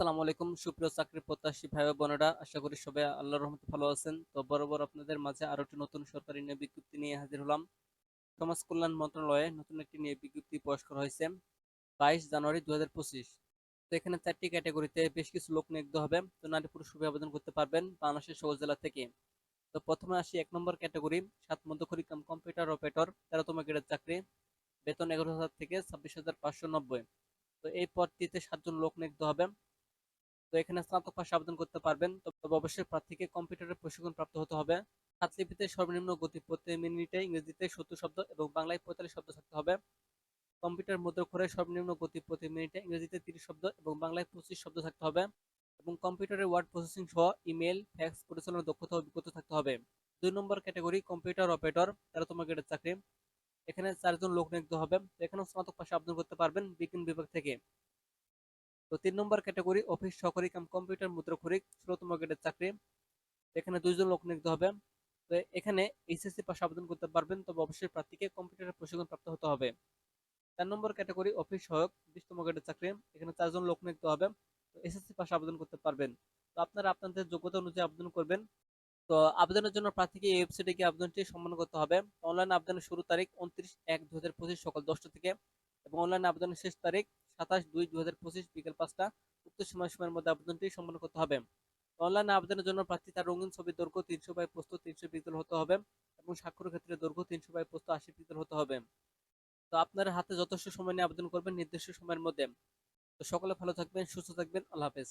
আসসালামু আলাইকুম। সুপ্রিয় চাকরি প্রত্যাশী ভাই বোনেরা, আশা করি সবাই আল্লাহর রহমতে ভালো আছেন। তো বরাবর আপনাদের মাঝে আরও একটি নতুন সরকারি নিয়োগ বিজ্ঞপ্তি নিয়ে হাজির হলাম। সমাজ কল্যাণ মন্ত্রণালয়ে নতুন একটি নিয়োগ বিজ্ঞপ্তি প্রকাশ করা হয়েছে, বাইশ জানুয়ারি দু তো এখানে চারটি ক্যাটাগরিতে বেশ কিছু লোক নিয়োগ হবে। তো নারী পুরুষ সবাই আবেদন করতে পারবেন বাংলাদেশের সকল জেলা থেকে। তো প্রথমে আসি এক নম্বর ক্যাটাগরি, সাত মধ্যখরি কাম কম্পিউটার অপারেটর, তেরোতম গ্রেডের চাকরি, বেতন এগারো হাজার থেকে ছাব্বিশ হাজার পাঁচশো নব্বই। তো এই পদটিতে সাতজন লোক নিয়োগ হবে। তো এখানে স্নাতক পাশে আবেদন করতে পারবেন। তবে অবশ্যই প্রার্থীকে কম্পিউটারের প্রশিক্ষণ প্রাপ্ত হতে হবে। হাতলিপিতে সর্বনিম্ন গতি প্রতি মিনিটে ইংরেজিতে সত্তর শব্দ এবং বাংলায় পঁয়তাল্লিশ শব্দ থাকতে হবে। কম্পিউটার মুদ্রাক্ষরে সর্বনিম্ন গতি প্রতি মিনিটে ইংরেজিতে তিরিশ শব্দ এবং বাংলায় পঁচিশ শব্দ থাকতে হবে এবং কম্পিউটারের ওয়ার্ড প্রসেসিং সহ ইমেল, ফ্যাক্স পরিচালনার দক্ষতা অভিজ্ঞতা থাকতে হবে। দুই নম্বর ক্যাটাগরি কম্পিউটার অপারেটর তেরোতম গ্রেডের চাকরি। এখানে চারজন লোক নিয়োগ হবে। এখানেও স্নাতক পাশে আবেদন করতে পারবেন বিজ্ঞান বিভাগ থেকে। তো তিন নম্বর ক্যাটাগরি অফিস সহকারী কাম কম্পিউটার মুদ্রা খরিক ষোলোতম গ্রেডের চাকরি। এখানে দুইজন লোক নিয়োগ হবে। তো এখানে এইচএসসি পাশে আবেদন করতে পারবেন, তবে অবশ্যই প্রার্থীকে কম্পিউটারের প্রশিক্ষণ প্রাপ্ত হতে হবে। চার নম্বর ক্যাটাগরি অফিস সহায়ক বিশতম গ্রেডের চাকরি। এখানে চারজন লোক নিয়োগ হবে, তো এসএসসি পাশে আবেদন করতে পারবেন। তো আপনারা আপনাদের যোগ্যতা অনুযায়ী আবেদন করবেন। তো আবেদনের জন্য প্রার্থীকে এই ওয়েবসাইটে গিয়ে আবেদনটি সম্মান করতে হবে। অনলাইন আবেদনের শুরু তারিখ উনত্রিশ এক দু সকাল দশটা থেকে এবং অনলাইন আবেদনের শেষ তারিখ সাতাশ দুই দু হাজার পঁচিশ বিকেল পাঁচটা, উক্ত সময় সময়ের মধ্যে আবেদনটি সম্পন্ন করতে হবে। অনলাইন আবেদনের জন্য প্রার্থী তার রঙিন ছবির দৈর্ঘ্য তিনশো বাই প্রস্ত তিনশো পিক্সেল হতে হবে এবং স্বাক্ষর ক্ষেত্রে দৈর্ঘ্য তিনশো বাই প্রস্ত আশি পিক্সেল হতে হবে। তো আপনার হাতে যথেষ্ট সময় নিয়ে আবেদন করবেন নির্দিষ্ট সময়ের মধ্যে। তো সকলে ভালো থাকবেন, সুস্থ থাকবেন, আল্লাহ হাফেজ।